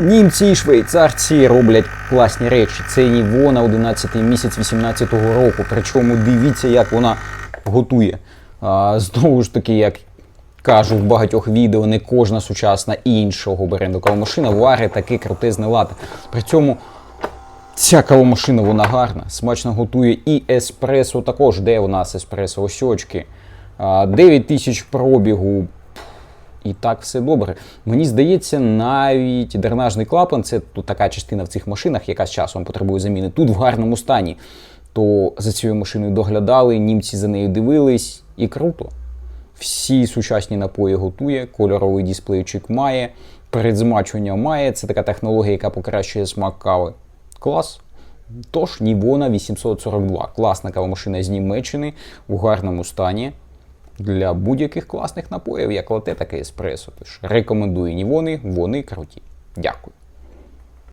Німці і швейцарці роблять класні речі. Це Нівона 11 місяць 18-го року. Причому дивіться, як вона готує. А, знову ж таки, як кажу в багатьох відео, не кожна сучасна іншого бренду кавомашина варить таке крутезне лате. При цьому Ця кавомашина вона гарна, смачно готує і еспресо також. Де у нас еспресо? Ось очки. 9 тисяч пробігу. І так все добре. Мені здається, навіть дренажний клапан це тут така частина в цих машинах, яка з часом потребує заміни. Тут в гарному стані. То за цією машиною доглядали, німці за нею дивились, і круто. Всі сучасні напої готує, кольоровий дисплейчик має, передзмачування має. Це така технологія, яка покращує смак кави. Клас. Тож Нівона 842. Класна кавомашина з Німеччини в гарному стані для будь-яких класних напоїв, як лате, так і еспресо. Тож рекомендую ні вони, вони круті. Дякую.